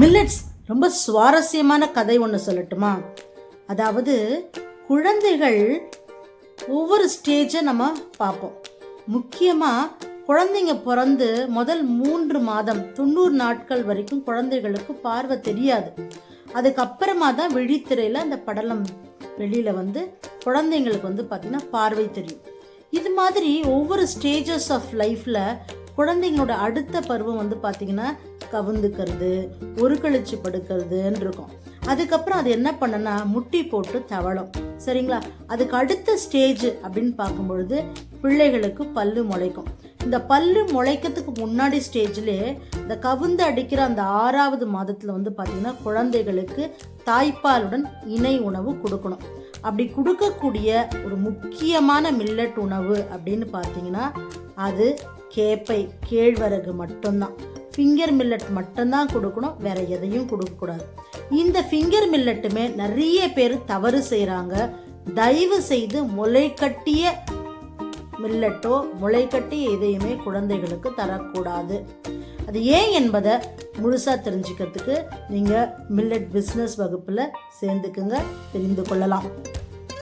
Millets ரொம்ப சுவாரஸ்யமான கதை ஒன்று சொல்லட்டுமா? அதாவது குழந்தைகள் ஒவ்வொரு ஸ்டேஜை நம்ம பார்ப்போம். முக்கியமாக குழந்தைங்க பிறந்து முதல் மூன்று மாதம் தொண்ணூறு நாட்கள் வரைக்கும் குழந்தைகளுக்கு பார்வை தெரியாது. அதுக்கப்புறமா தான் விழித்திரையில் அந்த படலம் வெளியில் வந்து குழந்தைங்களுக்கு வந்து பார்த்திங்கன்னா பார்வை தெரியும். இது மாதிரி ஒவ்வொரு ஸ்டேஜஸ் ஆஃப் லைஃப்பில் குழந்தைங்களோட அடுத்த பருவம் வந்து பார்த்திங்கன்னா கவுந்துக்கிறது ஒரு படுக்கிறதுன்னு இருக்கும் அதுக்கப்புறம் அது என்ன பண்ணுன்னா முட்டி போட்டு தவளும் சரிங்களா? அதுக்கு அடுத்த ஸ்டேஜ் அப்படின்னு பார்க்கும்பொழுது பிள்ளைகளுக்கு பல்லு முளைக்கும். இந்த பல்லு முளைக்கிறதுக்கு முன்னாடி ஸ்டேஜ்லேயே இந்த கவுந்து அடிக்கிற அந்த ஆறாவது மாதத்தில் வந்து பார்த்திங்கன்னா குழந்தைகளுக்கு தாய்ப்பாலுடன் இணை உணவு கொடுக்கணும். அப்படி கொடுக்கக்கூடிய ஒரு முக்கியமான மில்லட் உணவு அப்படின்னு பார்த்தீங்கன்னா அது கேப்பை கேழ்வரகு மட்டும்தான். ஃபிங்கர் மில்லட் மட்டும்தான் கொடுக்கணும் வேற எதையும் கொடுக்கக்கூடாது இந்த ஃபிங்கர் மில்லட்டுமே நிறைய பேர் தவறு செய்கிறாங்க தயவு செய்து முளைக்கட்டிய மில்லட்டோ முளைக்கட்டிய எதையுமே குழந்தைகளுக்கு தரக்கூடாது. அது ஏன் என்பதை முழுசாக தெரிஞ்சுக்கிறதுக்கு நீங்கள் மில்லட் பிஸ்னஸ் வகுப்பில் சேர்ந்துக்குங்க தெரிந்து கொள்ளலாம்.